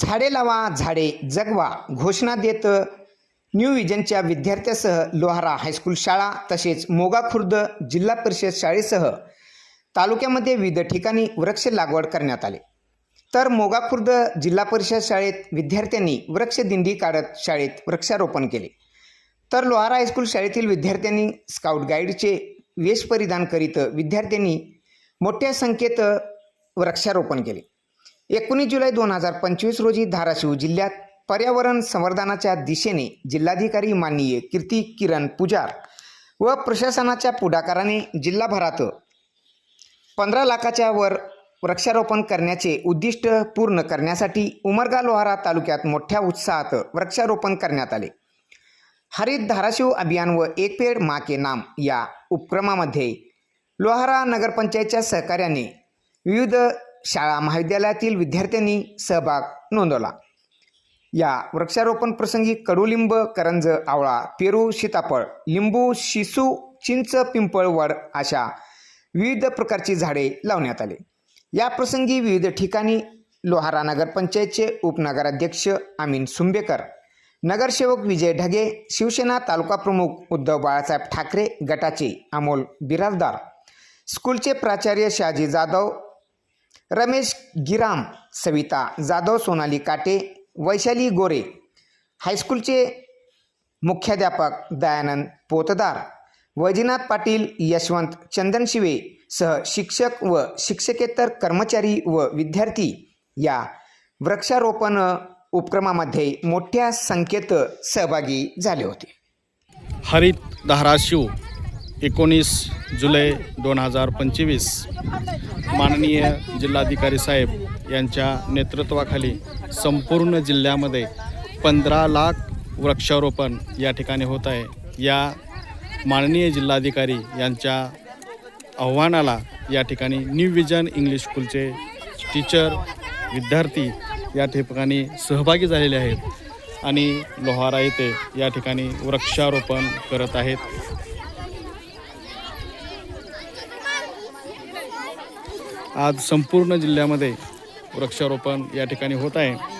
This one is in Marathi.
झाडे लावा झाडे जगवा घोषणा देत न्यू विजनच्या विद्यार्थ्यासह लोहारा हायस्कूल शाळा तसेच मोगा खुर्द जिल्हा परिषद शाळेसह तालुक्यामध्ये विविध ठिकाणी वृक्ष लागवड करण्यात आले. तर मोगा खुर्द जिल्हा परिषद शाळेत विद्यार्थ्यांनी वृक्ष दिंडी काढत शाळेत वृक्षारोपण केले. तर लोहारा हायस्कूल शाळेतील विद्यार्थ्यांनी स्काउट गाईडचे वेश परिधान करीत विद्यार्थ्यांनी मोठ्या संख्येत वृक्षारोपण केले. एकोणीस जुलै दोन हजार पंचवीस रोजी धाराशिव जिल्ह्यात पर्यावरण संवर्धनाच्या दिशेने जिल्हाधिकारी माननीय कीर्ती किरण पुजार व प्रशासनाच्या पुढाकाराने जिल्हाभरात पंधरा लाखाच्या वर वृक्षारोपण करण्याचे उद्दिष्ट पूर्ण करण्यासाठी उमरगा लोहारा तालुक्यात मोठ्या उत्साहात वृक्षारोपण करण्यात आले. हरित धाराशिव अभियान व एक पेड मा के नाम या उपक्रमामध्ये लोहारा नगरपंचायतच्या सहकार्याने विविध शाळा महाविद्यालयातील विद्यार्थ्यांनी सहभाग नोंदवला. या वृक्षारोपण प्रसंगी कडुलिंब करंज आवळा पेरू सीताफळ लिंबू शिसू चिंच पिंपळ वड अशा विविध प्रकारची झाडे लावण्यात आले. या प्रसंगी विविध ठिकाणी लोहारा नगरपंचायतचे उपनगराध्यक्ष अमीन सुंबेकर नगरसेवक विजय ढगे शिवसेना तालुका प्रमुख उद्धव बाळासाहेब ठाकरे गटाचे अमोल बिराजदार स्कूलचे प्राचार्य शहाजी जाधव रमेश गिराम सविता जाधव सोनाली काटे वैशाली गोरे. हायस्कूलचे मुख्याध्यापक दयानंद पोतदार. वैजनाथ पाटील यशवंत चंदनशिवे सह शिक्षक व शिक्षकेतर कर्मचारी व विद्यार्थी या वृक्षारोपण उपक्रमामध्ये मोठ्या संख्येत सहभागी झाले होते. हरित धाराशिव एकोणीस जुलै दोन हजार पंचवीस माननीय जिल्हाधिकारी साहेब यांच्या नेतृत्वाखाली संपूर्ण जिल्ह्यामध्ये पंधरा लाख वृक्षारोपण या ठिकाणी होत आहे. या माननीय जिल्हाधिकारी यांच्या आव्हानाला या ठिकाणी न्यू विजन इंग्लिश स्कूलचे टीचर विद्यार्थी या ठिकाणी सहभागी झालेले आहेत आणि लोहारा येथे या ठिकाणी वृक्षारोपण करत आहेत. आज संपूर्ण जिल्ह्यामध्ये वृक्षारोपण या ठिकाणी होत आहे.